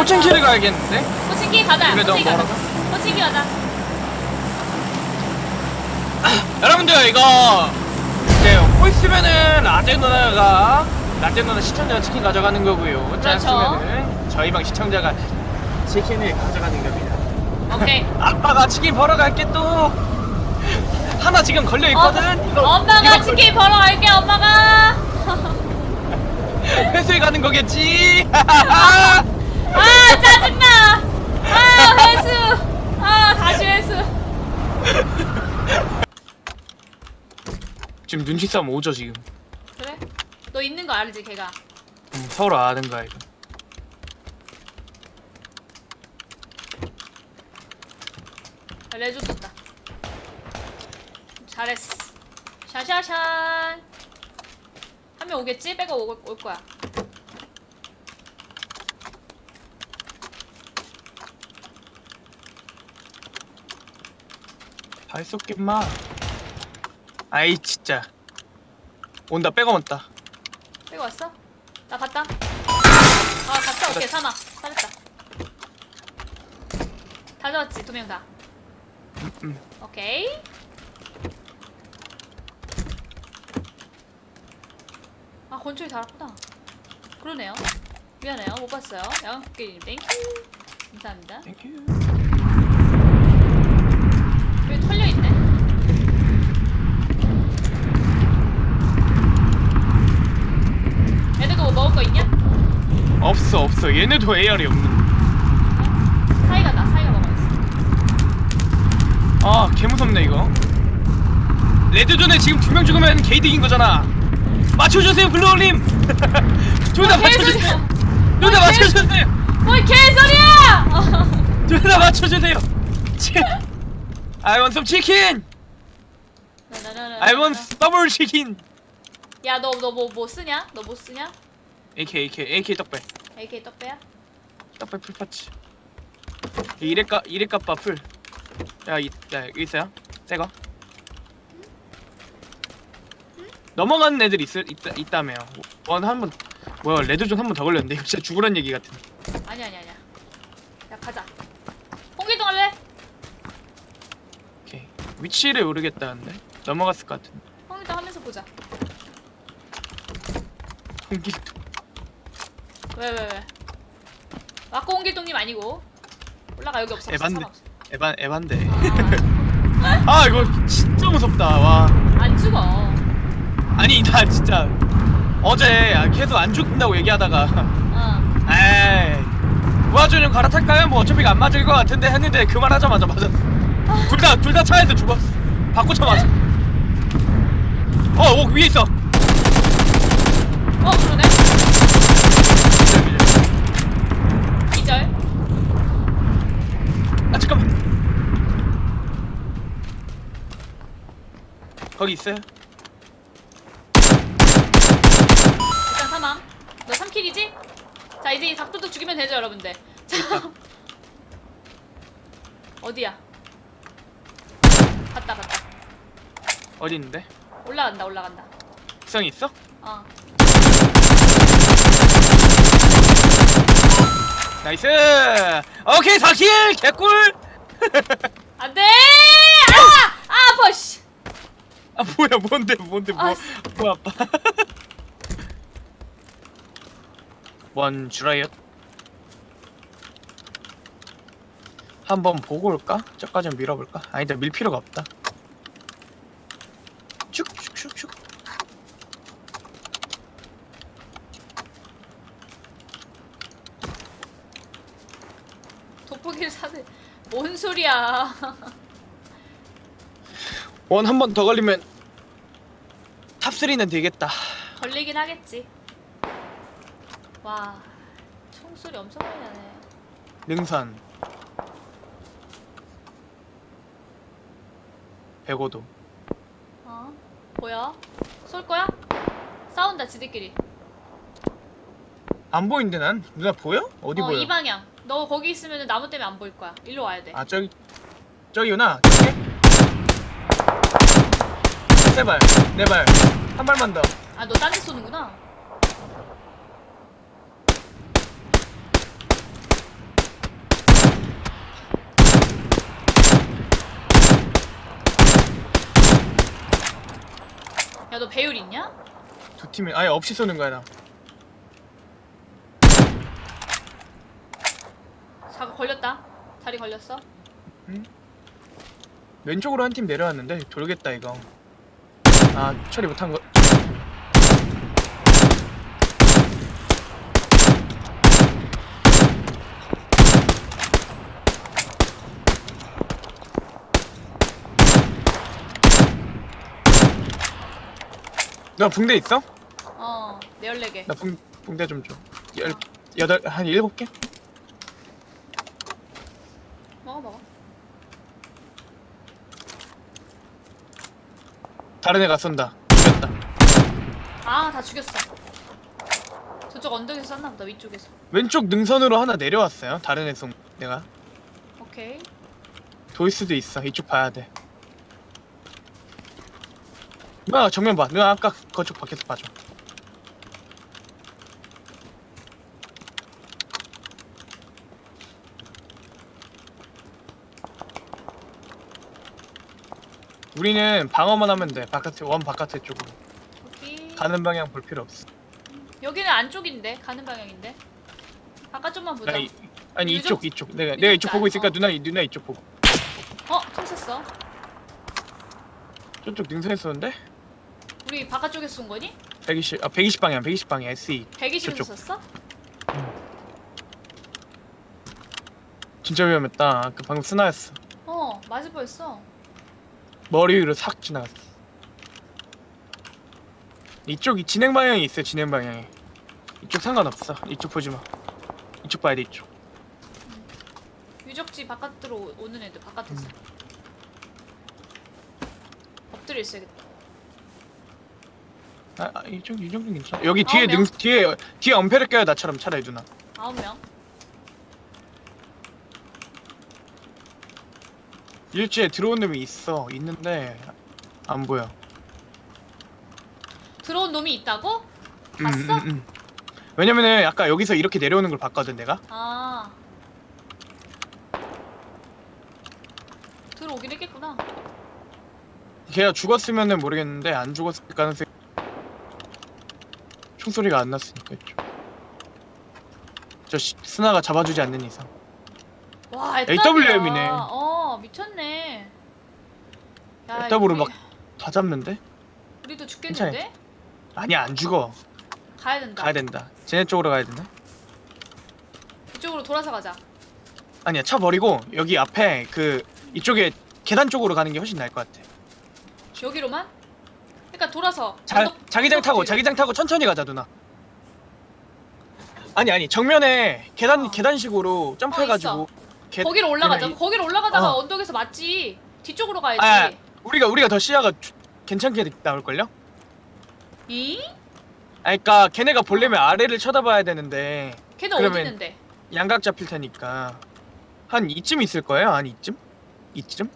포칭키를 가야겠는데? 호칭기 가자. 그래, 너무 호칭기 가자. 멀어서? 호칭기 가자. 여러분들 이거 이제 호 있으면은 라떼 누나가 라떼 누나 시청자가 치킨 가져가는 거고요. 그렇죠. 짰으면은 저희 방 시청자가 치킨을 가져가는 겁니다. 오케이. 아빠가 치킨 벌어 갈게 또 하나 지금 걸려 있거든. 이거- 엄마가 이거 치킨 벌어 갈게. 엄마가. 회수해 가는 거겠지. 아 짜증나. 아 회수. 아 다시 회수. 지금 눈치 싸움 오죠 지금. 그래? 너 있는 거 알지 걔가? 음, 서로 아는 거야 이거. 아, 레조 떴다. 잘했어. 샤샤샨. 한명 오겠지? 빼고 올, 올 거야. 발 쏟긴 마. 아이 진짜. 온다 빼고 온다. 빼고 왔어? 나 봤다. 아 갔다 올게 사나. 잘했다. 다 잡았지 두 명 다. 음. 오케이. 아 권총이 달았구나. 그러네요. 미안해요 못 봤어요. 양국기님 땡큐. 감사합니다. 땡큐. 여기 털려 있네. 애들도 뭐 먹을 거 있냐? 없어 없어 얘네도 AR이 없는. 사이가 나 사이가 먹어야지. 아 개무섭네 이거. 레드존에 지금 두 명 죽으면 게이득인 거잖아. 맞춰주세요 블루올림. 둘다 뭐 맞춰주세요. 둘다뭐 맞춰주세요. 뭘 개소리야! 둘 다 맞춰주세요. 치. I want some chicken. I want double chicken. 야너 너 뭐 뭐 쓰냐? 너 뭐 쓰냐? AK AK AK 떡배. AK 떡배야? 떡배 풀파츠. 이래까 이래까빠 풀. 야, 이, 야 여기 있어요. 새거. 넘어가는 애들 있, 있, 있다며요. 원 한번 뭐야 레드존 한 번 더 걸렸는데 이거 진짜 죽으란 얘기 같은. 아니 아니 아니야. 야 가자. 홍길동 할래? 오케이 위치를 모르겠다는데 넘어갔을 것 같은데. 홍길동 하면서 보자. 홍길동. 왜 왜 왜? 아까 홍길동님 아니고 올라가 여기 없어. 없어, 에반데. 사람 없어. 에반 에반데. 아, 아 이거 진짜 무섭다. 와. 안 죽어. 아니 나 진짜 어제 계속 안 죽는다고 얘기하다가 어. 에이 무아준님 갈아탈까요? 뭐 어차피 안 맞을 것 같은데 했는데 그말 하자마자 맞았어 둘 다 둘 다 차에서 죽었어 바꾸자마자 어, 어 위에 있어 어 그러네. 기절. 아 잠깐만 거기 있어요? 일단 사망. 너 3킬이지? 자 이제 이 닭도둑 죽이면 되죠 여러분들. 자. 어디야? 갔다 갔다. 어디 있는데? 올라간다 올라간다. 구성이 있어? 어. 나이스 오케이 4킬 개꿀 안돼! 아! 아 아파 씨. 아 뭐야 뭔데 뭔데 뭐 아, 뭐 아빠 원 주라이엇 한번 보고 올까? 저까지 좀 밀어볼까? 아니다 밀 필요가 없다 돋보기를 사네. 뭔 소리야? 원 한 번 더 걸리면 탑3는 되겠다 걸리긴 하겠지. 와, 총소리 엄청 많이 나네. 능선 105도 어? 뭐야? 쏠 거야? 싸운다 지들끼리. 안 보이는데 난? 누나 보여? 어디 어, 보여? 이 방향. 너 거기 있으면 나무 때문에 안 보일 거야. 일로 와야 돼. 아 저기 저기구나. 세 네 발, 네 발, 한 발만 더. 아, 너 딴 데 쏘는구나. 야, 너 배율 있냐? 두 팀이 아예 없이 쏘는 거야 나. 자가 걸렸다. 다리 걸렸어. 왼쪽으로 한 팀 내려왔는데 돌겠다 이거. 아 처리 못한 거. 너 붕대 있어? 어, 내 열네 개. 나 붕, 붕대 좀 줘. 열, 여덟, 한 일곱 개? 먹어 먹어. 다른 애가 쏜다. 죽였다. 아, 다 죽였어. 저쪽 언덕에서 쐈나 보다. 위쪽에서. 왼쪽 능선으로 하나 내려왔어요. 다른 애 쏜. 내가. 오케이. 도일 수도 있어. 이쪽 봐야 돼. 누나 정면 봐. 누나 아까 그쪽 밖에서 봐줘. 우리는 방어만 하면 돼. 바깥에 원 바깥에 쪽으로. 오케이. 가는 방향 볼 필요 없어. 여기는 안쪽인데 가는 방향인데. 좀만 보자. 아니, 아니 유적? 이쪽 이쪽. 내가 내가 이쪽. 보고 있으니까 어. 누나 이- 누나 이쪽 보고. 어, 총 쐈어. 저쪽 능선에 쏘는데? 우리 바깥쪽에 쏜 거니? 120, 아 120 방향, 120 방향 SE. 120에서 저쪽. 쐈어? 진짜 위험했다. 그 방금 스나였어. 어, 맞을 뻔했어. 머리 위로 싹 지나갔어. 이쪽이 진행 방향이 있어요. 진행 방향에. 이쪽 상관없어. 이쪽 보지 마. 이쪽 봐야 돼. 이쪽. 유적지 바깥으로 오- 오는 애들 바깥에서. 엎드려 있어야겠다. 아, 아 이쪽 이 정도 괜찮아. 여기 뒤에? 능 뒤에 뒤에 엄폐를 껴야 나처럼 차라리 누나. 아홉 명. 일지에 들어온 놈이 있어. 있는데 안 보여. 들어온 놈이 있다고? 음, 봤어? 음, 음. 왜냐면은 아까 여기서 이렇게 내려오는 걸 봤거든 내가. 아. 들어오긴 했겠구나. 걔가 죽었으면은 모르겠는데 안 죽었을 가능성이 총소리가 안 났으니까 있죠. 저 시- 스나가 잡아주지 않는 이상 와, AWM 이네. 어, 미쳤네. 야, AW로 우리- 막다 잡는데? 우리도 죽겠는데? 아니야 안 죽어 가야 된다. 가야 된다 쟤네 쪽으로 가야 된다 이쪽으로 돌아서 가자. 아니야 차 버리고 여기 앞에 그 이쪽에 계단 쪽으로 가는 게 훨씬 나을 것 같아 여기로만? 그러니까 돌아서. 자, 언덕- 자기장 언덕 타고 뒤로. 자기장 타고 천천히 가자 누나 아니 아니 정면에 계단 어. 계단식으로 점프해가지고 계- 거기로 올라가자. 이- 거기로 올라가다가 어. 언덕에서 맞지. 뒤쪽으로 가야지. 아 우리가 우리가 더 시야가 주- 괜찮게 나올 걸요? 이? 아 그니까 걔네가 보려면 아래를 쳐다봐야 되는데 걔는 어디 그러면- 있는데? 양각 잡힐 테니까 한 이쯤 있을 거예요? 한 이쯤? 이쯤?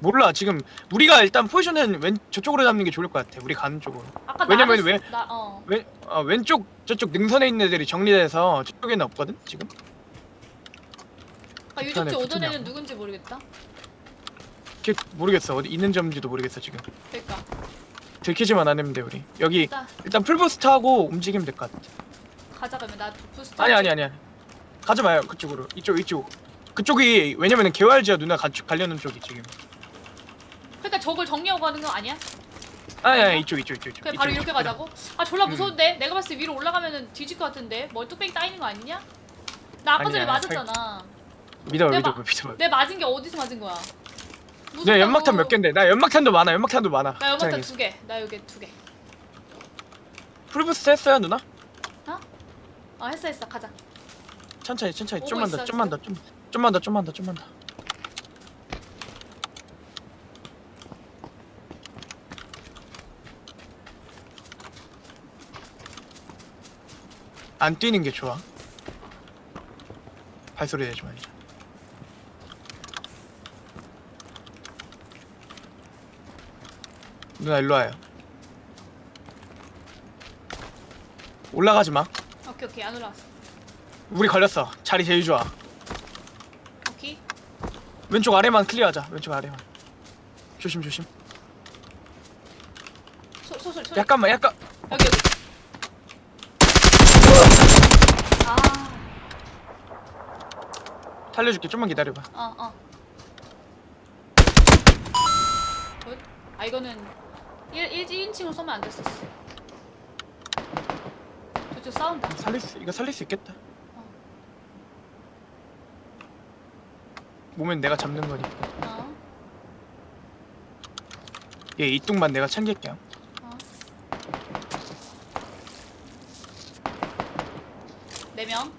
몰라 지금 우리가 일단 포지션은 왼 저쪽으로 잡는 게 좋을 것 같아 우리 가는 쪽으로 아까 왜냐면 나를 왜- 쏘- 나 어. 왼, 어, 왼쪽 저쪽 능선에 있는 애들이 정리돼서 저쪽에는 없거든 지금 아, 유적지 애는 양. 누군지 모르겠다. 걔 모르겠어 어디 있는 점인지도 모르겠어 지금 그러니까. 들키지만 않으면 돼 우리 여기 일단 일단 풀부스트 하고 움직이면 될 것 같아 가자 그러면 나 부스터. 아니 아니 아니 가지 마요 그쪽으로 이쪽 이쪽 그쪽이 왜냐면은 개활지야 누나 가, 가려는 쪽이 지금 그러니까 저걸 정리하고 가는 거 아니야? 아니 아니 이쪽 이쪽 이쪽 이쪽 그냥 바로 이쪽, 이렇게 이쪽. 가자고? 아 졸라 음. 무서운데? 내가 봤을 때 위로 올라가면은 뒤질 것 같은데? 뚝배기 따이는 거 아니냐? 나 아까 전에 아니야, 맞았잖아. 믿어봐 내 믿어봐 마- 믿어봐 내 맞은 게 어디서 맞은 거야? 내. 연막탄 몇 갠데 나 연막탄도 많아 연막탄도 많아 나 연막탄 두 개. 나 여기 두 개. 풀부스트 했어요 누나? 어 했어 했어 가자. 천천히 천천히 오고 좀만 더 있어, 좀만 더 좀, 좀만 더 좀만 더 좀만 더 안 뛰는 게 좋아 발소리 내지 말자 누나 일로 와요 올라가지 마 오케이 오케이 안 올라왔어. 우리 걸렸어 자리 제일 좋아 오케이. 왼쪽 아래만 클리어하자. 왼쪽 아래만. 조심 조심. 소, 소리 소리. 약간만 약간 여기 여기. 아, 살려줄게 좀만 기다려봐 어 어. 굿. 아 이거는 1 1, 1인칭으로 쏘면 안 됐었어. 저쪽 싸운다. 살릴 수 이거 살릴 수 있겠다 어. 몸엔 내가 잡는 거니까 어. 얘 이뚱만 내가 챙길게 어. 네 명.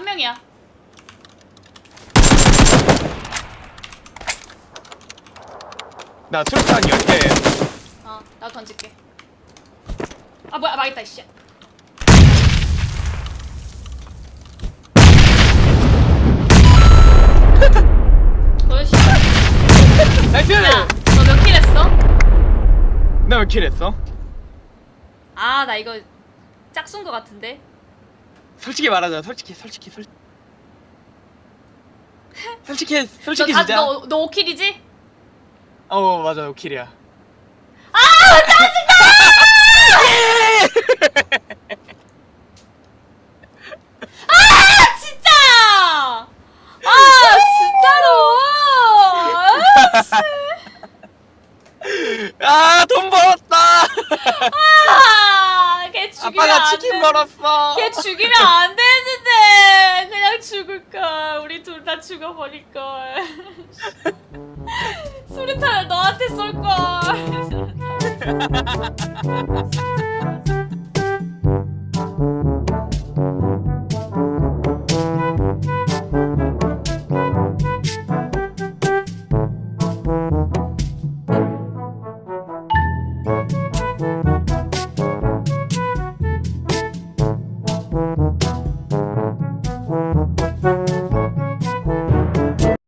한 명이야. 나 수류탄 10개 어, 나 던질게. 아 뭐야 망했다 씨. 도현씨, 나이스! 야, 너 몇 킬 했어? 나몇 킬 했어? 아, 나 이거 짝순 거 같은데. 솔직히 말하자. 솔직히 솔직히 솔 솔직히 솔직히 너, 다, 진짜. 너, 너 5킬이지? 어 맞아. 5킬이야. 아, 진짜! 아, 진짜로! 아, 씨. 아돈 벌었다 아, 걔 돼. 벌었어. 걔 죽이면 안 되는데. 그냥 죽을 걸 우리 둘 다 죽어버릴 걸. 수류탄을 너한테 쏠 걸